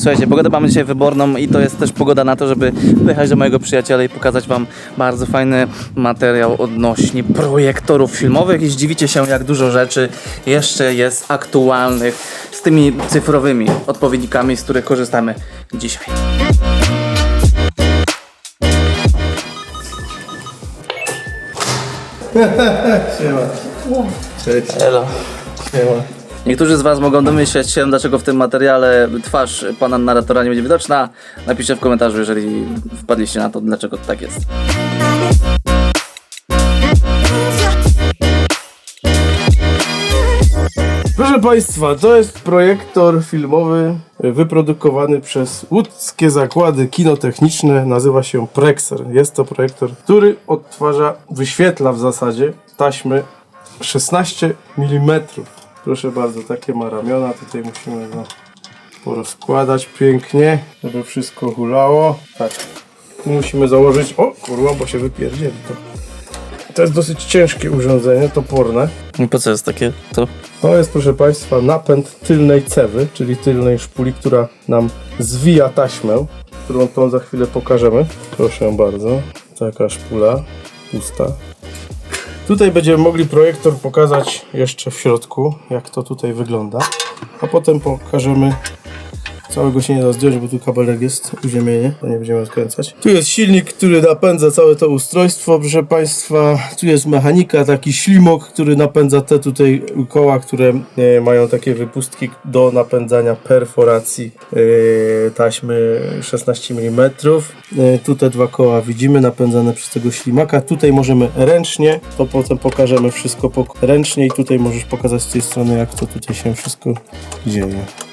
Słuchajcie, pogodę mamy dzisiaj wyborną i to jest też pogoda na to, żeby wyjechać do mojego przyjaciela i pokazać wam bardzo fajny materiał odnośnie projektorów filmowych i zdziwicie się jak dużo rzeczy jeszcze jest aktualnych z tymi cyfrowymi odpowiednikami, z których korzystamy dzisiaj. Cześć. Hello. Siema. Niektórzy z Was mogą domyśleć się, dlaczego w tym materiale twarz pana narratora nie będzie widoczna. Napiszcie w komentarzu, jeżeli wpadliście na to, dlaczego tak jest. Proszę Państwa, to jest projektor filmowy e, wyprodukowany przez łódzkie zakłady kinotechniczne. Nazywa się Prexer. Jest to projektor, który odtwarza, wyświetla w zasadzie taśmy 16 mm. Proszę bardzo, takie ma ramiona. Tutaj musimy go porozkładać pięknie, żeby wszystko hulało. Tak. Tu musimy założyć. O, kurwa, bo się wypierdzieli to. To jest dosyć ciężkie urządzenie, toporne. I po co jest takie to? To jest, proszę Państwa, napęd tylnej cewy, czyli tylnej szpuli, która nam zwija taśmę, którą tą za chwilę pokażemy. Proszę bardzo, taka szpula pusta. Tutaj będziemy mogli projektor pokazać jeszcze w środku, jak to tutaj wygląda, a potem pokażemy Całego się nie da zdjąć, bo tu kabelek jest, uziemienie, to nie będziemy odkręcać. Tu jest silnik, który napędza całe to ustrojstwo, proszę Państwa. Tu jest mechanika, taki ślimok, który napędza te tutaj koła, które e, mają takie wypustki do napędzania perforacji e, taśmy 16 mm. E, tu te dwa koła widzimy, napędzane przez tego ślimaka. Tutaj możemy ręcznie, to potem pokażemy wszystko ręcznie i tutaj możesz pokazać z tej strony, jak to tutaj się wszystko dzieje.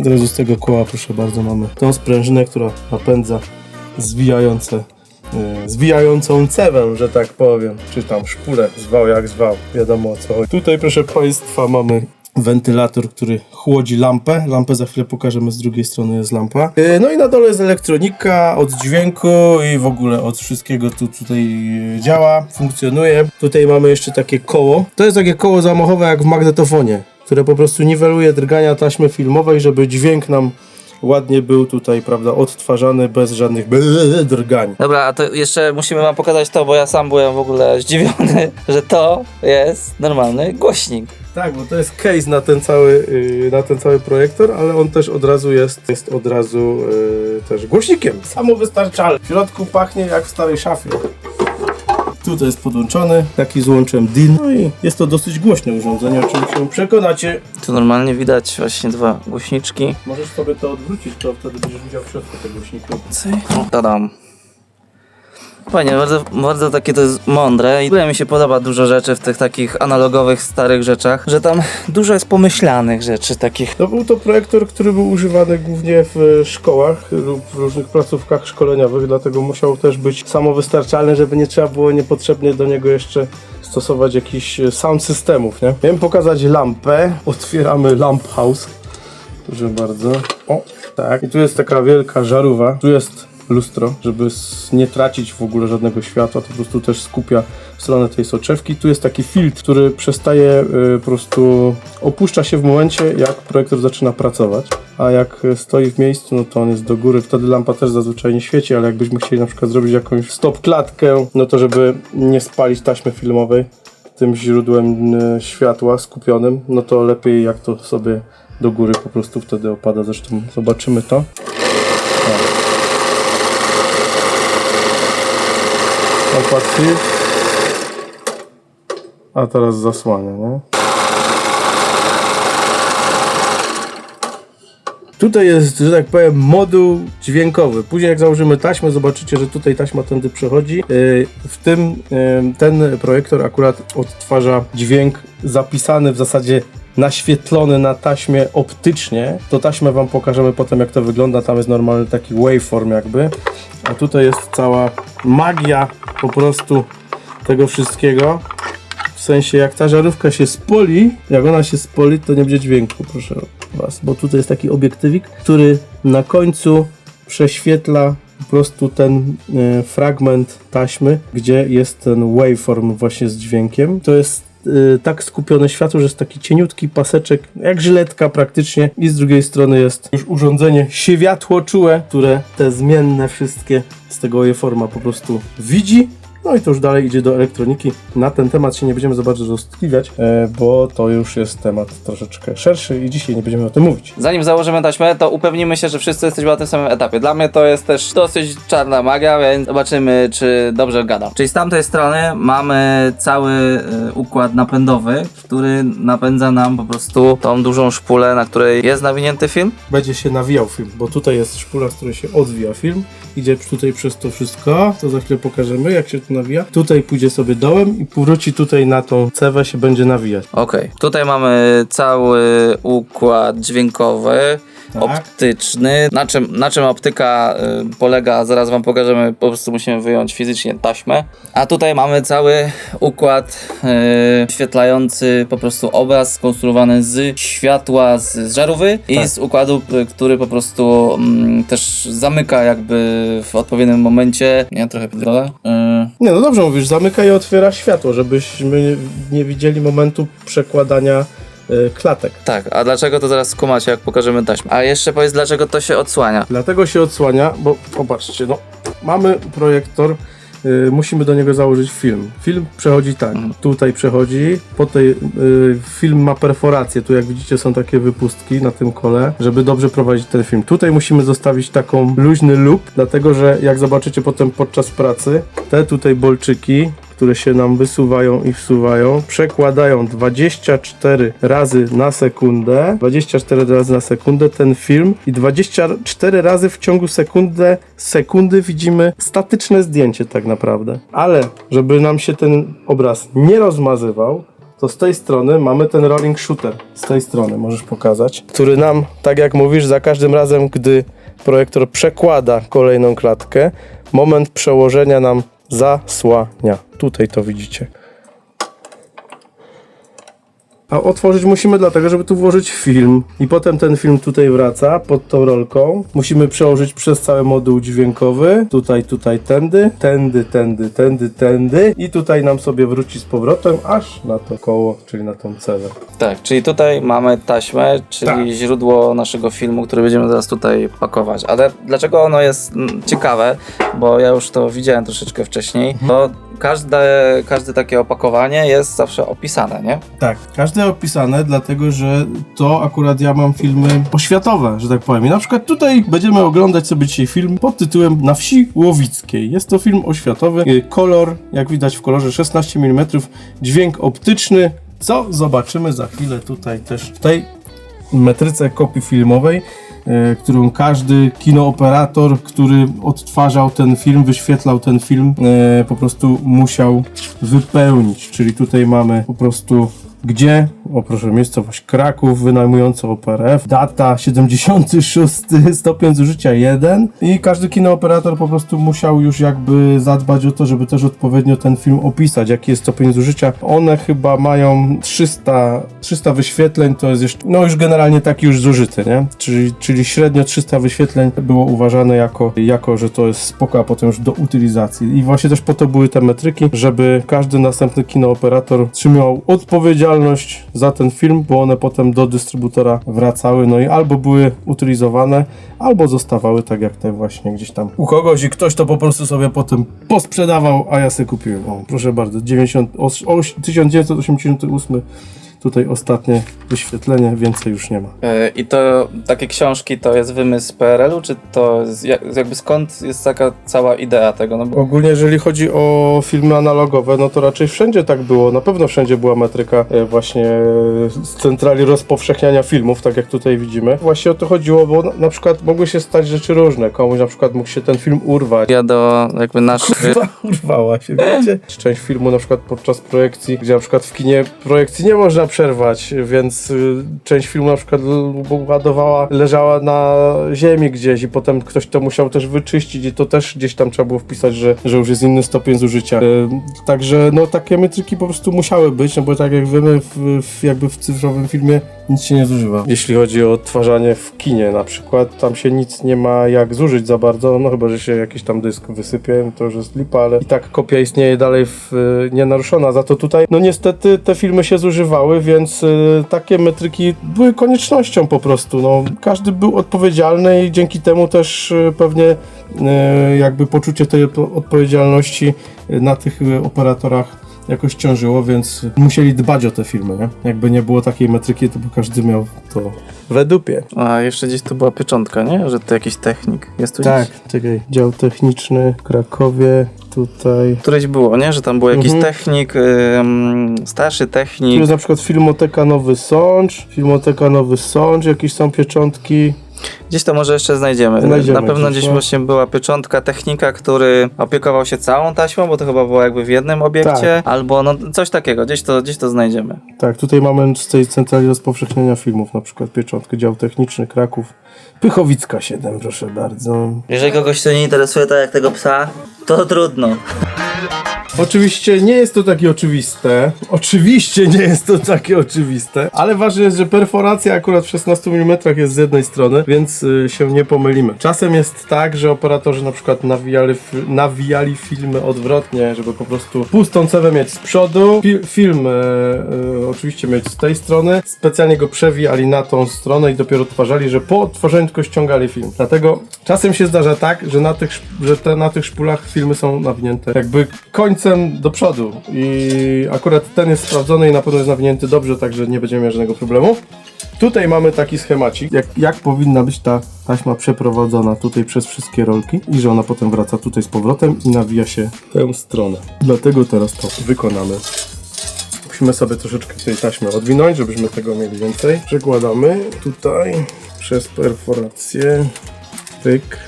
Od razu z tego koła, proszę bardzo, mamy tą sprężynę, która napędza zwijające, e, zwijającą cewę, że tak powiem, czy tam szpulę, zwał jak zwał, wiadomo o co chodzi. Tutaj, proszę Państwa, mamy wentylator, który chłodzi lampę. Lampę za chwilę pokażemy, z drugiej strony jest lampa. E, No i na dole jest elektronika, od dźwięku i w ogóle od wszystkiego tu tutaj e, działa, funkcjonuje. Tutaj mamy jeszcze takie koło. To jest takie koło zamachowe jak w magnetofonie które po prostu niweluje drgania taśmy filmowej, żeby dźwięk nam ładnie był tutaj, prawda, odtwarzany bez żadnych drgań. Dobra, a to jeszcze musimy wam pokazać to, bo ja sam byłem w ogóle zdziwiony, że to jest normalny głośnik. Tak, bo to jest case na ten cały, yy, na ten cały projektor, ale on też od razu jest, jest od razu yy, też głośnikiem. Samowystarczalny. W środku pachnie jak w starej szafie. Tutaj jest podłączony, taki z łączem DIN. No i jest to dosyć głośne urządzenie, o czym się przekonacie. Tu normalnie widać właśnie dwa głośniczki. Możesz sobie to odwrócić, to wtedy będziesz widział w środku tego głośnika. Tadam. Fajnie, bardzo, bardzo takie to jest mądre i w ogóle mi się podoba dużo rzeczy w tych takich analogowych, starych rzeczach, że tam dużo jest pomyślanych rzeczy takich. To był to projektor, który był używany głównie w szkołach lub w różnych placówkach szkoleniowych, dlatego musiał też być samowystarczalny, żeby nie trzeba było niepotrzebnie do niego jeszcze stosować jakichś sound systemów, nie? Miałem pokazać lampę. Otwieramy lamp house. Proszę bardzo. O, tak. I tu jest taka wielka żarówa. Tu jest lustro, żeby nie tracić w ogóle żadnego światła, to po prostu też skupia stronę tej soczewki. Tu jest taki filtr, który przestaje y, po prostu opuszcza się w momencie, jak projektor zaczyna pracować, a jak y, stoi w miejscu, no to on jest do góry, wtedy lampa też zazwyczaj nie świeci, ale jakbyśmy chcieli na przykład zrobić jakąś stop klatkę, no to żeby nie spalić taśmy filmowej tym źródłem y, światła skupionym, no to lepiej jak to sobie do góry po prostu wtedy opada. Zresztą zobaczymy to. Opad film. A teraz zasłania, nie? Tutaj jest, że tak powiem, moduł dźwiękowy. Później jak założymy taśmę, zobaczycie, że tutaj taśma tędy przechodzi. Yy, W tym yy, ten projektor akurat odtwarza dźwięk zapisany w zasadzie naświetlony na taśmie optycznie. To taśmę wam pokażemy potem jak to wygląda. Tam jest normalny taki waveform jakby. A tutaj jest cała magia po prostu tego wszystkiego. W sensie jak ta żarówka się spoli, jak ona się spoli, to nie będzie dźwięku, proszę was. Bo tutaj jest taki obiektywik, który na końcu prześwietla po prostu ten e, fragment taśmy, gdzie jest ten waveform właśnie z dźwiękiem. To jest y, tak skupione światło, że jest taki cieniutki paseczek, jak żyletka praktycznie i z drugiej strony jest już urządzenie światłoczułe, które te zmienne wszystkie z tego waveforma po prostu widzi. No i to już dalej idzie do elektroniki. Na ten temat się nie będziemy za bardzo roztkliwiać, e, bo to już jest temat troszeczkę szerszy i dzisiaj nie będziemy o tym mówić. Zanim założymy taśmę, to upewnimy się, że wszyscy jesteśmy na tym samym etapie. Dla mnie to jest też dosyć czarna magia, więc zobaczymy, czy dobrze gadam. Czyli z tamtej strony mamy cały y, układ napędowy, który napędza nam po prostu tą dużą szpulę, na której jest nawinięty film. będzie się nawijał film, bo tutaj jest szpula, z której się odwija film, idzie tutaj przez to wszystko, to za chwilę pokażemy jak się to nawija, tutaj pójdzie sobie dołem i powróci tutaj na tą cewę się będzie nawijać. Okej, tutaj mamy cały układ dźwiękowy, Tak. optyczny. Na czym, na czym optyka y, polega, zaraz wam pokażemy, po prostu musimy wyjąć fizycznie taśmę. A tutaj mamy cały układ y, świetlający po prostu obraz skonstruowany z światła z, z żarówy i Tak. z układu, y, który po prostu mm, też zamyka jakby w odpowiednim momencie. Nie, trochę pierdolę. Y, Nie, no dobrze mówisz, zamyka i otwiera światło, żebyśmy nie widzieli momentu przekładania klatek. tak, a dlaczego to zaraz skumacie, jak pokażemy taśmę. A jeszcze powiedz, dlaczego to się odsłania. Dlatego się odsłania, bo popatrzcie, no mamy projektor, y, musimy do niego założyć film. Film przechodzi tak, tutaj przechodzi, po tej y, film ma perforację, tu jak widzicie są takie wypustki na tym kole, żeby dobrze prowadzić ten film. Tutaj musimy zostawić taką luźny loop, dlatego że jak zobaczycie potem podczas pracy, te tutaj bolczyki które się nam wysuwają i wsuwają, przekładają 24 razy na sekundę, 24 razy na sekundę ten film i 24 razy w ciągu sekundę, sekundy widzimy statyczne zdjęcie tak naprawdę. Ale żeby nam się ten obraz nie rozmazywał, to z tej strony mamy ten rolling shooter. Z tej strony możesz pokazać, który nam, tak jak mówisz, za każdym razem, gdy projektor przekłada kolejną klatkę, moment przełożenia nam zasłania. Tutaj to widzicie. A otworzyć musimy dlatego, żeby tu włożyć film. I potem ten film tutaj wraca pod tą rolką. Musimy przełożyć przez cały moduł dźwiękowy. Tutaj, tutaj, tędy, tędy, tędy, tędy, tędy. I tutaj nam sobie wróci z powrotem aż na to koło, czyli na tą celę. Tak, czyli tutaj mamy taśmę, czyli Tak. źródło naszego filmu, który będziemy teraz tutaj pakować. Ale dlaczego ono jest mm, ciekawe, bo ja już to widziałem troszeczkę wcześniej, Mhm. to każde, każde takie opakowanie jest zawsze opisane, nie? Tak, każde opisane, dlatego że to akurat ja mam filmy oświatowe, że tak powiem. I na przykład tutaj będziemy oglądać sobie dzisiaj film pod tytułem Na wsi Łowickiej. Jest to film oświatowy, y, kolor, jak widać w kolorze 16 mm, dźwięk optyczny, co zobaczymy za chwilę tutaj też w tej metryce kopii filmowej, którą każdy kinooperator, który odtwarzał ten film, wyświetlał ten film, e, po prostu musiał wypełnić. Czyli tutaj mamy po prostu gdzie, o proszę, miejscowość Kraków, wynajmująca OPRF, data 76 stopień zużycia 1 i każdy kinooperator po prostu musiał już jakby zadbać o to, żeby też odpowiednio ten film opisać, jaki jest stopień zużycia. One chyba mają 300, 300 wyświetleń, to jest jeszcze, no już generalnie taki już zużyty, nie? Czyli, czyli średnio 300 wyświetleń było uważane jako, jako, że to jest spoko, a potem już do utylizacji. I właśnie też po to były te metryki, żeby każdy następny kinooperator trzymał odpowiedzialność za ten film, bo one potem do dystrybutora wracały, no i albo były utylizowane, albo zostawały tak jak te właśnie gdzieś tam u kogoś i ktoś to po prostu sobie potem posprzedawał, a ja sobie kupiłem. O, proszę bardzo, 90, o, o, 1988 tutaj ostatnie wyświetlenie, więcej już nie ma. Yy, I to takie książki to jest wymysł z PRL-u, czy to jest, jakby skąd jest taka cała idea tego? No bo Ogólnie jeżeli chodzi o filmy analogowe, no to raczej wszędzie tak było. Na pewno wszędzie była metryka e, właśnie z centrali rozpowszechniania filmów, tak jak tutaj widzimy. Właśnie o to chodziło, bo na, na przykład mogły się stać rzeczy różne. Komuś na przykład mógł się ten film urwać. ja do jakby naszych... Kurwa, urwała się, wiecie? Część filmu na przykład podczas projekcji, gdzie na przykład w kinie projekcji nie można przerwać, więc y, część filmu na przykład ładowała, leżała na ziemi gdzieś i potem ktoś to musiał też wyczyścić i to też gdzieś tam trzeba było wpisać, że, że już jest inny stopień zużycia. Y, Także no takie metryki po prostu musiały być, no bo tak jak wiemy w, w, jakby w cyfrowym filmie Nic się nie zużywa. Jeśli chodzi o odtwarzanie w kinie na przykład, tam się nic nie ma jak zużyć za bardzo, no chyba, że się jakiś tam dysk wysypie, to już jest lipa, ale i tak kopia istnieje dalej w, y, nienaruszona. Za to tutaj, no niestety te filmy się zużywały, więc y, takie metryki były koniecznością po prostu. No, każdy był odpowiedzialny i dzięki temu też y, pewnie y, jakby poczucie tej odpo- odpowiedzialności y, na tych y, operatorach jakoś ciążyło, więc musieli dbać o te filmy, nie? Jakby nie było takiej metryki, to by każdy miał to we dupie. A jeszcze gdzieś tu była pieczątka, nie? Że to jakiś technik. Jest tu Tak, gdzieś. czekaj. Dział techniczny w Krakowie, tutaj. Któreś było, nie? Że tam był jakiś Mhm. technik, ym, starszy Tu technik. jest na przykład Filmoteka Nowy Sącz, Filmoteka Nowy Sącz, jakieś są pieczątki. Gdzieś to może jeszcze znajdziemy. Znajdziemy Na pewno gdzieś, no. właśnie była pieczątka technika, który opiekował się całą taśmą, bo to chyba było jakby w jednym obiekcie, Tak. albo no coś takiego, gdzieś to, gdzieś to znajdziemy. Tak, tutaj mamy z tej centrali rozpowszechniania filmów, na przykład pieczątkę, dział techniczny Kraków. Pychowicka 7, proszę bardzo. Jeżeli kogoś to nie interesuje tak jak tego psa, to trudno. Oczywiście nie jest to takie oczywiste. Oczywiście nie jest to takie oczywiste, ale ważne jest, że perforacja akurat w 16 mm jest z jednej strony, więc y, się nie pomylimy. Czasem jest tak, że operatorzy na przykład nawijali, nawijali filmy odwrotnie, żeby po prostu pustą cewę mieć z przodu, fi- film e, oczywiście mieć z tej strony, specjalnie go przewijali na tą stronę i dopiero odtwarzali, że po odtwarzaniu tylko ściągali film. Dlatego czasem się zdarza tak, że na tych, że te, na tych szpulach filmy są nawinięte jakby końcem do przodu i akurat ten jest sprawdzony i na pewno jest nawinięty dobrze, także nie będziemy mieli żadnego problemu. Tutaj mamy taki schemacik, jak, jak powinna być ta taśma przeprowadzona tutaj przez wszystkie rolki i że ona potem wraca tutaj z powrotem i nawija się tę stronę. Dlatego teraz to wykonamy. Musimy sobie troszeczkę tej taśmy odwinąć, żebyśmy tego mieli więcej. Przekładamy tutaj przez perforację. Tyk.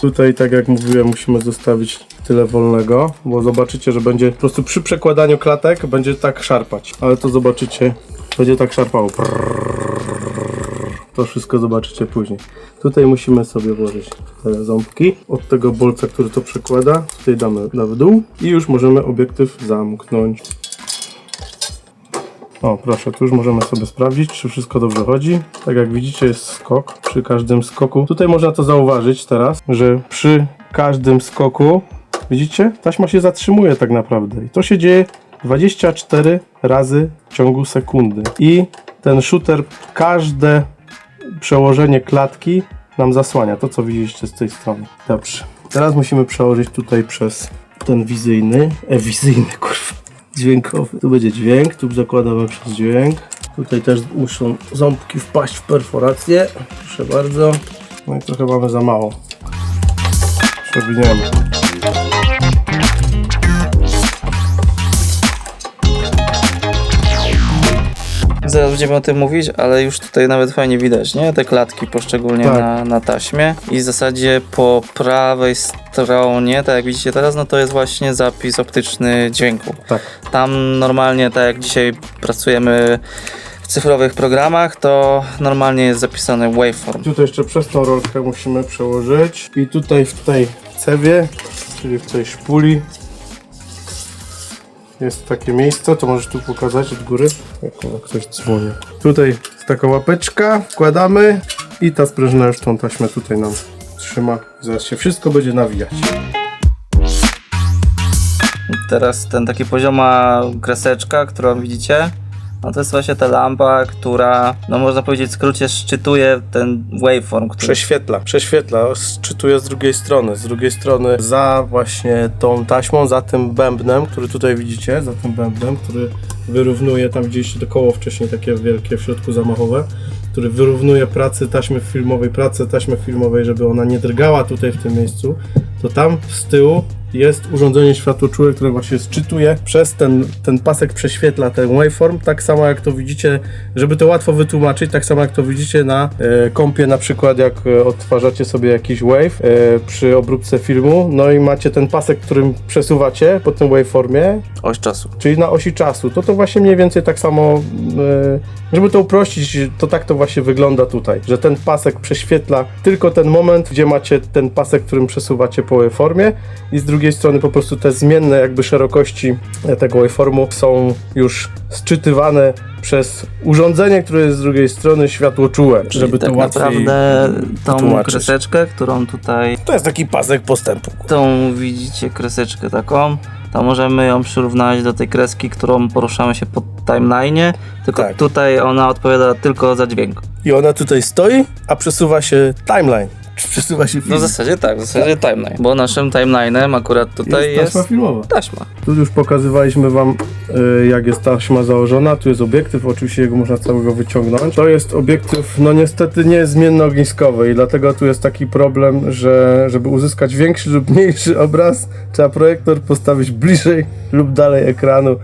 Tutaj, tak jak mówiłem, musimy zostawić tyle wolnego, bo zobaczycie, że będzie po prostu przy przekładaniu klatek będzie tak szarpać. Ale to zobaczycie, będzie tak szarpało. To wszystko zobaczycie później. Tutaj musimy sobie włożyć te ząbki od tego bolca, który to przekłada. Tutaj damy na dół i już możemy obiektyw zamknąć. O, proszę, tu już możemy sobie sprawdzić, czy wszystko dobrze chodzi. Tak jak widzicie, jest skok przy każdym skoku. Tutaj można to zauważyć teraz, że przy każdym skoku, widzicie, taśma się zatrzymuje tak naprawdę. I to się dzieje 24 razy w ciągu sekundy. I ten shooter każde przełożenie klatki nam zasłania. To, co widzieliście z tej strony. Dobrze. Teraz musimy przełożyć tutaj przez ten wizyjny, e, wizyjny, kurwa, dźwiękowy. Tu będzie dźwięk, tu zakładamy przez dźwięk. Tutaj też muszą ząbki wpaść w perforację. Proszę bardzo. No i trochę mamy za mało. Przewiniemy. Zaraz będziemy o tym mówić, ale już tutaj nawet fajnie widać, nie? Te klatki poszczególnie Tak. na, na taśmie. I w zasadzie po prawej stronie, tak jak widzicie teraz, no to jest właśnie zapis optyczny dźwięku. Tak. Tam normalnie, tak jak dzisiaj pracujemy w cyfrowych programach, to normalnie jest zapisany waveform. Tutaj jeszcze przez tą rolkę musimy przełożyć. I tutaj w tej cewie, czyli w tej szpuli jest takie miejsce, to możesz tu pokazać od góry, jak o, ktoś dzwoni. Tutaj taka łapeczka, wkładamy i ta sprężyna już tą taśmę tutaj nam trzyma. Zaraz się wszystko będzie nawijać. Teraz ten taki pozioma kreseczka, którą widzicie, no to jest właśnie ta lampa, która, no można powiedzieć w skrócie, szczytuje ten waveform, który Prześwietla, prześwietla, czytuję z drugiej strony, z drugiej strony za właśnie tą taśmą, za tym bębnem, który tutaj widzicie, za tym bębnem, który wyrównuje, tam widzieliście to koło wcześniej takie wielkie w środku zamachowe, który wyrównuje pracę taśmy filmowej, pracę taśmy filmowej, żeby ona nie drgała tutaj w tym miejscu, to tam z tyłu jest urządzenie światłoczułe, które właśnie sczytuje przez ten, ten pasek prześwietla ten waveform, tak samo jak to widzicie, żeby to łatwo wytłumaczyć, tak samo jak to widzicie na e, kompie na przykład jak e, odtwarzacie sobie jakiś wave e, przy obróbce filmu, no i macie ten pasek, którym przesuwacie po tym waveformie, oś czasu. czyli na osi czasu, to to właśnie mniej więcej tak samo, e, żeby to uprościć, to tak to właśnie wygląda tutaj, że ten pasek prześwietla tylko ten moment, gdzie macie ten pasek, którym przesuwacie po waveformie i z drugiej strony po prostu te zmienne jakby szerokości e, tego waveformu są już sczytywane przez urządzenie, które jest z drugiej strony światłoczułe, Czyli żeby tak to łatwiej... naprawdę tą wytłumaczyć. kreseczkę, którą tutaj, To jest taki pasek postępu. tą widzicie kreseczkę taką, to możemy ją przyrównać do tej kreski, którą poruszamy się po timeline'ie, tylko Tak. tutaj ona odpowiada tylko za dźwięk. I ona tutaj stoi, a przesuwa się timeline. Czy przesuwa się film. No w zasadzie tak, w zasadzie timeline, bo naszym timeline'em akurat tutaj jest, taśma filmowa. taśma. Tu już pokazywaliśmy wam, y, jak jest taśma założona. Tu jest obiektyw, oczywiście jego można całego wyciągnąć. To jest obiektyw, no niestety nie zmienno ogniskowy i dlatego tu jest taki problem, że żeby uzyskać większy lub mniejszy obraz, trzeba projektor postawić bliżej lub dalej ekranu.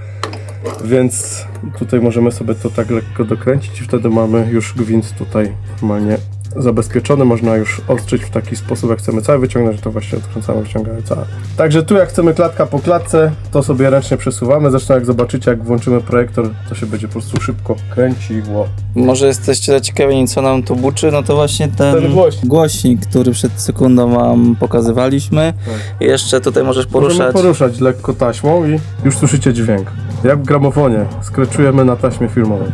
Więc tutaj możemy sobie to tak lekko dokręcić i wtedy mamy już gwint tutaj normalnie zabezpieczony. Można już ostrzyć w taki sposób, jak chcemy cały wyciągnąć, to właśnie odkręcamy, wyciągamy całe. Także tu jak chcemy klatka po klatce, to sobie ręcznie przesuwamy. Zresztą jak zobaczycie, jak włączymy projektor, to się będzie po prostu szybko kręciło. Może jesteście zaciekawieni, co nam tu buczy, no to właśnie ten, Ten głośnik. głośnik, który przed sekundą wam pokazywaliśmy. I jeszcze tutaj możesz Możemy poruszać. poruszać lekko taśmą i już słyszycie dźwięk. Jak w gramofonie. Skreczujemy na taśmie filmowej.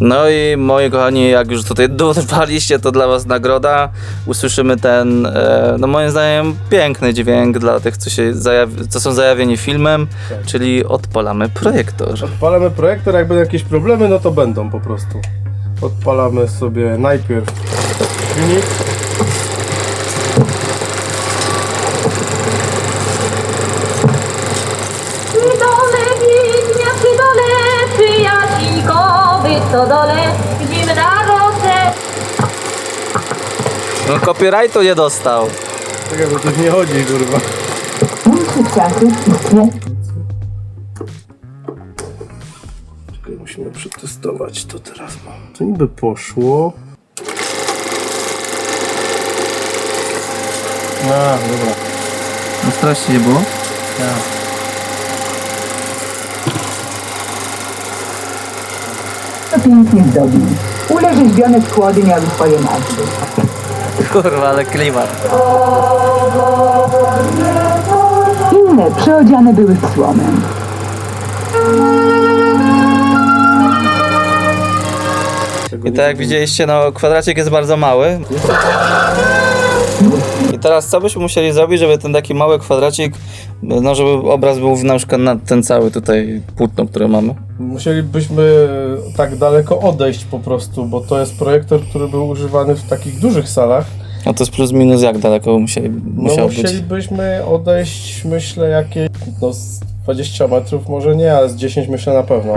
No i moi kochani, jak już tutaj dotrwaliście, to dla was nagroda. Usłyszymy ten, e, no moim zdaniem, piękny dźwięk dla tych, co, się co są zajawieni filmem, Tak. czyli odpalamy projektor. Odpalamy projektor, jak będą jakieś problemy, no to będą po prostu. Odpalamy sobie najpierw silnik. Copyrightu nie dostał. Czekaj, bo coś nie chodzi, kurwa. Czekaj, musimy przetestować to teraz mam. To niby poszło. A, dobra. No strasznie nie było. To pięknie zdobił. Ulerzeźbione skłody miały swoje nazwy. Kurwa, ale klimat. Inne przeodziane były w słomę. I tak jak widzieliście, no kwadracik jest bardzo mały. I teraz co byśmy musieli zrobić, żeby ten taki mały kwadracik, no żeby obraz był na przykład na ten cały tutaj płótno, które mamy. Musielibyśmy tak daleko odejść po prostu, bo to jest projektor, który był używany w takich dużych salach. No to jest plus minus jak daleko musieli, No musiał być. musielibyśmy odejść, myślę, jakieś no z 20 metrów może nie, ale z 10 myślę na pewno.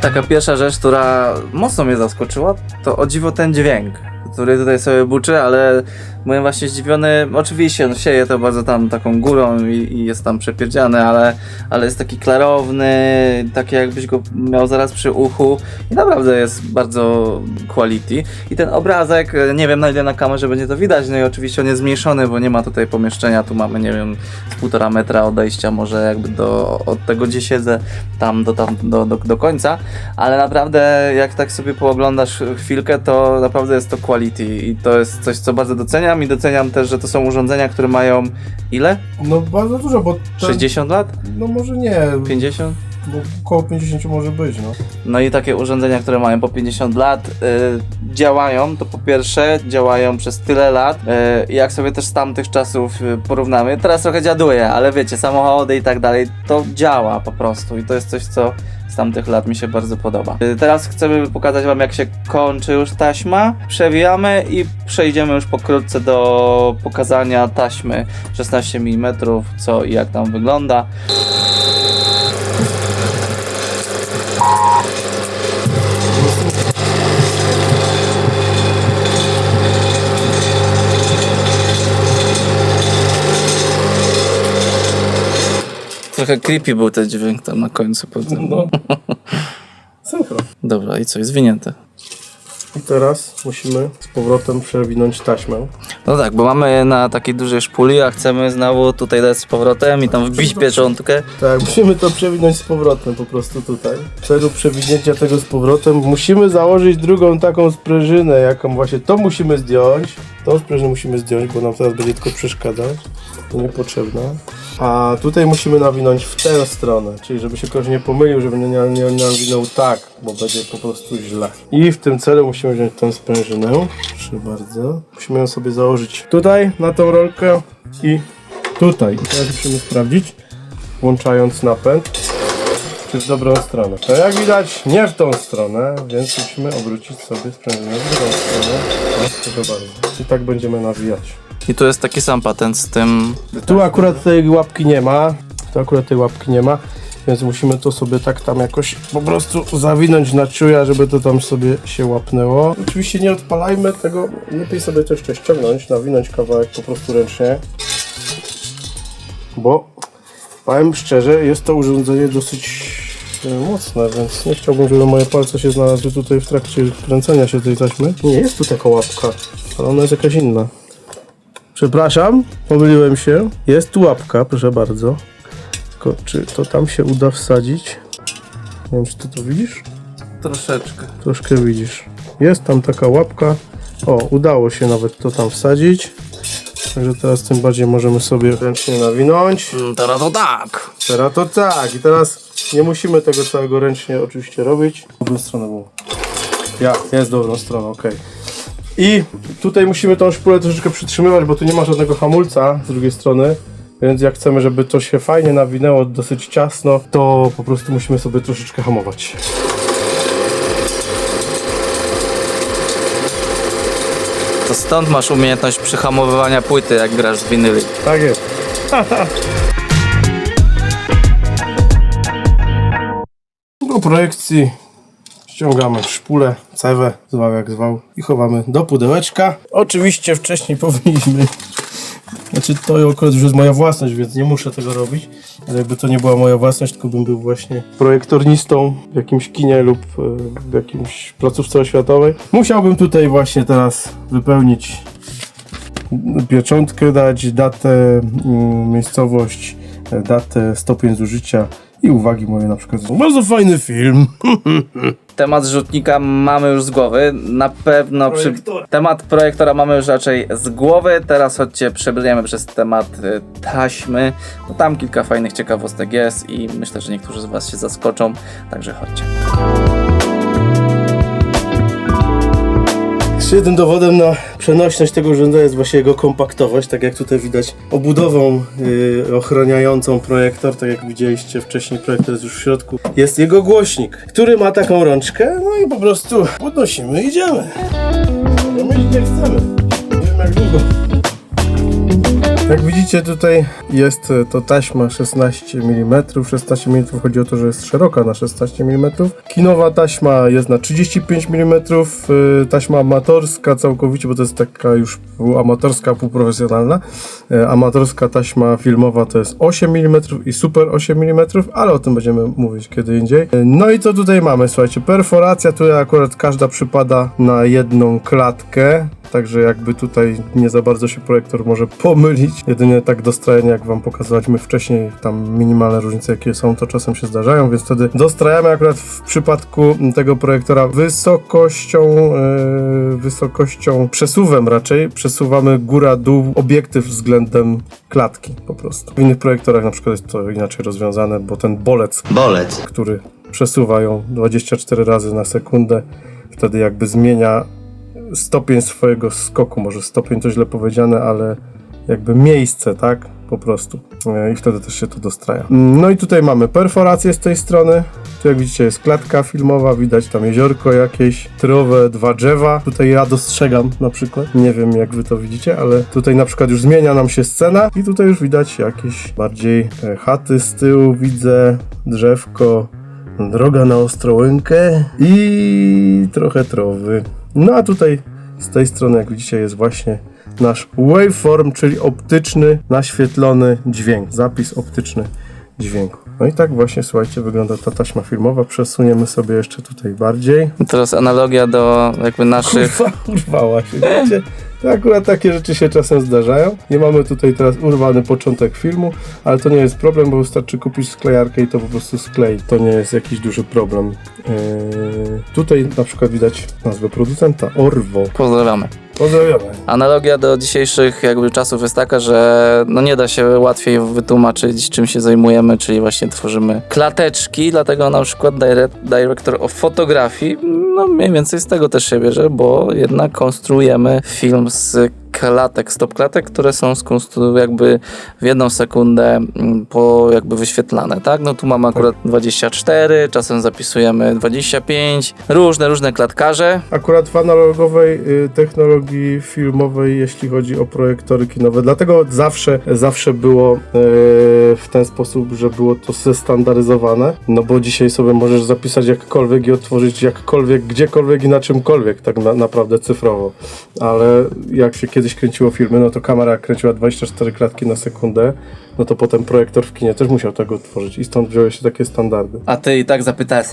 Taka pierwsza rzecz, która mocno mnie zaskoczyła, to o dziwo ten dźwięk, który tutaj sobie buczy, ale byłem właśnie zdziwiony. Oczywiście no, sieje to bardzo tam taką górą i, i jest tam przepierdziany, ale, ale jest taki klarowny, taki jakbyś go miał zaraz przy uchu i naprawdę jest bardzo quality. I ten obrazek, e, nie wiem na ile na kamerze będzie to widać, no i oczywiście on jest zmniejszony, bo nie ma tutaj pomieszczenia, tu mamy nie wiem z półtora metra odejścia może jakby do, od tego gdzie siedzę tam do, tam do, do, do końca, ale naprawdę jak tak sobie pooglądasz chwilkę, to naprawdę jest to quality i to jest coś, co bardzo doceniam i doceniam też, że to są urządzenia, które mają ile? No bardzo dużo, bo ten, 60 lat? no może nie, 50? Bo około 50 może być, no. No i takie urządzenia, które mają po 50 lat, y, działają, to po pierwsze działają przez tyle lat. Y, jak sobie też z tamtych czasów y, porównamy, teraz trochę dziaduję, ale wiecie, samochody i tak dalej, to działa po prostu i to jest coś, co z tamtych lat mi się bardzo podoba. Y, teraz chcemy pokazać Wam, jak się kończy już taśma. Przewijamy i przejdziemy już pokrótce do pokazania taśmy 16 mm, co i jak tam wygląda. Trochę creepy był ten dźwięk tam na końcu potem. No. Synchro. Dobra, i co, jest zwinięte. I teraz musimy z powrotem przewinąć taśmę. No tak, bo mamy na takiej dużej szpuli, a chcemy znowu tutaj dać z powrotem i tam wbić pieczątkę. Tak, musimy to przewinąć z powrotem po prostu tutaj. W celu przewinięcia tego z powrotem musimy założyć drugą taką sprężynę, jaką właśnie to musimy zdjąć. Tą sprężynę musimy zdjąć, bo nam teraz będzie tylko przeszkadzać. To niepotrzebna. A tutaj musimy nawinąć w tę stronę, czyli żeby się ktoś nie pomylił, żeby nie, nie, nie nawinął tak, bo będzie po prostu źle. I w tym celu musimy wziąć tą sprężynę. Proszę bardzo. Musimy ją sobie założyć tutaj, na tą rolkę i tutaj. I teraz musimy sprawdzić włączając napęd, czy w dobrą stronę. To jak widać nie w tą stronę, więc musimy obrócić sobie sprężynę w drugą stronę. Proszę bardzo. I tak będziemy nawijać. I tu jest taki sam patent z tym. Tu akurat tej łapki nie ma, tu akurat tej łapki nie ma, więc musimy to sobie tak tam jakoś po prostu zawinąć na czuja, żeby to tam sobie się łapnęło. Oczywiście nie odpalajmy tego, lepiej sobie to jeszcze ściągnąć, nawinąć kawałek po prostu ręcznie, bo powiem szczerze, jest to urządzenie dosyć e, mocne, więc nie chciałbym, żeby moje palce się znalazły tutaj w trakcie kręcenia się tej taśmy. Nie jest tu taka łapka, ale ona jest jakaś inna. Przepraszam, pomyliłem się. Jest tu łapka, proszę bardzo. Tylko czy to tam się uda wsadzić? Nie wiem, czy ty to widzisz? Troszeczkę. Troszkę widzisz. Jest tam taka łapka. O, udało się nawet to tam wsadzić. Także teraz tym bardziej możemy sobie ręcznie nawinąć. Mm, Teraz to tak. Teraz to tak. I teraz nie musimy tego całego ręcznie oczywiście robić. W dobrą stronę było. Ja, jest dobrą stroną, ok. I tutaj musimy tą szpulę troszeczkę przytrzymywać, bo tu nie ma żadnego hamulca z drugiej strony. Więc jak chcemy, żeby to się fajnie nawinęło dosyć ciasno, to po prostu musimy sobie troszeczkę hamować. To stąd masz umiejętność przyhamowywania płyty, jak grasz z winyli. Tak jest. Do projekcji ściągamy szpulę, cewę, zwał jak zwał i chowamy do pudełeczka. Oczywiście wcześniej powinniśmy, znaczy to akurat już jest moja własność, więc nie muszę tego robić, ale jakby to nie była moja własność, tylko bym był właśnie projektornistą w jakimś kinie lub e, w jakimś placówce oświatowej, musiałbym tutaj właśnie teraz wypełnić pieczątkę dać, datę, mm, miejscowość, e, datę, stopień zużycia i uwagi moje na przykład. Bardzo fajny film. Temat zrzutnika mamy już z głowy. Na pewno przy... Temat projektora mamy już raczej z głowy. Teraz chodźcie, przebrniemy przez temat y, taśmy. Bo tam kilka fajnych ciekawostek jest i myślę, że niektórzy z Was się zaskoczą. Także chodźcie. Świetnym dowodem na przenośność tego urządzenia jest właśnie jego kompaktowość, tak jak tutaj widać obudową yy, ochraniającą projektor, tak jak widzieliście wcześniej, projektor jest już w środku. Jest jego głośnik, który ma taką rączkę, no i po prostu podnosimy i idziemy. No my nie chcemy, Jak widzicie tutaj jest e, to taśma 16 mm. 16 mm chodzi o to, że jest szeroka na 16 mm. Kinowa taśma jest na 35 mm. e, Taśma amatorska całkowicie, bo to jest taka już półamatorska, półprofesjonalna. E, Amatorska taśma filmowa to jest 8 mm i super 8 mm, ale o tym będziemy mówić kiedy indziej. No i co tutaj mamy? Słuchajcie, perforacja, tutaj akurat każda przypada na jedną klatkę. Także jakby tutaj nie za bardzo się projektor może pomylić. Jedynie tak dostrajanie, jak wam pokazywaliśmy wcześniej, tam minimalne różnice jakie są, to czasem się zdarzają, więc wtedy dostrajamy akurat w przypadku tego projektora wysokością, yy, wysokością, przesuwem raczej, przesuwamy góra-dół obiektyw względem klatki po prostu. W innych projektorach na przykład jest to inaczej rozwiązane, bo ten bolec Bolec. który przesuwa ją 24 razy na sekundę, wtedy jakby zmienia stopień swojego skoku, może stopień to źle powiedziane, ale jakby miejsce, tak? Po prostu. E, I wtedy też się to dostraja. No i tutaj mamy perforację z tej strony. Tu jak widzicie jest klatka filmowa, widać tam jeziorko jakieś, tyrowę, dwa drzewa. Tutaj ja dostrzegam na przykład. Nie wiem jak wy to widzicie, ale tutaj na przykład już zmienia nam się scena i tutaj już widać jakieś bardziej e, chaty z tyłu widzę, drzewko, droga na Ostrołękę i trochę trowy. No a tutaj z tej strony, jak widzicie, jest właśnie nasz waveform, czyli optyczny, naświetlony dźwięk, zapis optyczny dźwięku. No i tak właśnie, słuchajcie, wygląda ta taśma filmowa. Przesuniemy sobie jeszcze tutaj bardziej. Teraz analogia do jakby naszych... Kurwa, urwała się, wiecie? To akurat takie rzeczy się czasem zdarzają. Nie mamy tutaj teraz urwany początek filmu, ale to nie jest problem, bo wystarczy kupić sklejarkę i to po prostu sklei. To nie jest jakiś duży problem. Yy, tutaj na przykład widać nazwę producenta Orwo. Pozdrawiamy. Pozdrawiamy. Analogia do dzisiejszych jakby czasów jest taka, że no nie da się łatwiej wytłumaczyć czym się zajmujemy, czyli właśnie tworzymy klateczki, dlatego na przykład director of fotografii, no mniej więcej z tego też się bierze, bo jednak konstruujemy film z klatek, stop klatek, które są jakby w jedną sekundę mm, po jakby wyświetlane, tak? No tu mamy akurat 24, czasem zapisujemy 25, różne, różne klatkarze, Akurat w analogowej y, technologii filmowej, jeśli chodzi o projektory kinowe, dlatego zawsze, zawsze było y, w ten sposób, że było to zestandaryzowane, no bo dzisiaj sobie możesz zapisać jakkolwiek i otworzyć jakkolwiek, gdziekolwiek i na czymkolwiek, tak na, naprawdę cyfrowo. Ale jak się kiedyś kręciło filmy, no to kamera kręciła 24 klatki na sekundę, no to potem projektor w kinie też musiał tego tworzyć i stąd wzięły się takie standardy. A ty i tak zapytasz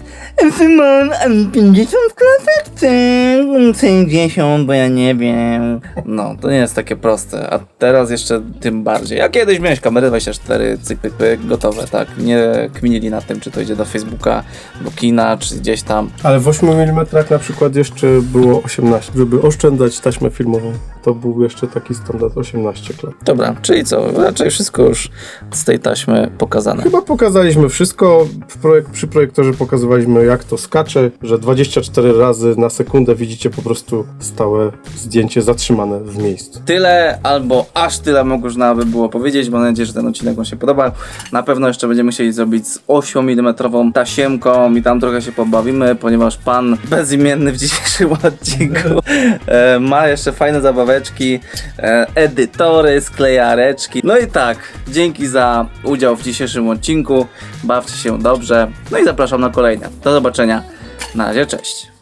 Szymon, a 50 klatek czy 60, bo ja nie wiem. No, to nie jest takie proste. A teraz jeszcze tym bardziej. Ja kiedyś miałeś kamerę 24, cyk, pyk, pyk, gotowe, tak? Nie kminili nad tym, czy to idzie do Facebooka, do kina, czy gdzieś tam. Ale w 8 mm na przykład jeszcze było 18, żeby oszczędzać taśmę filmową. To był jeszcze taki standard 18 klat. Dobra, czyli co? Raczej wszystko już z tej taśmy pokazane. Chyba pokazaliśmy wszystko. W projek- przy projektorze pokazywaliśmy jak to skacze, że 24 razy na sekundę widzicie po prostu stałe zdjęcie zatrzymane w miejscu. Tyle albo aż tyle można by było powiedzieć. Mam nadzieję, że ten odcinek Wam się podobał. Na pewno jeszcze będziemy musieli zrobić z 8 mm tasiemką i tam trochę się pobawimy, ponieważ pan bezimienny w dzisiejszym odcinku e, ma jeszcze fajne zabaweczki, e, edytory, sklejareczki. No i tak, dzięki za udział w dzisiejszym odcinku. Bawcie się dobrze. No i zapraszam na kolejne. Do zobaczenia. Na razie, cześć.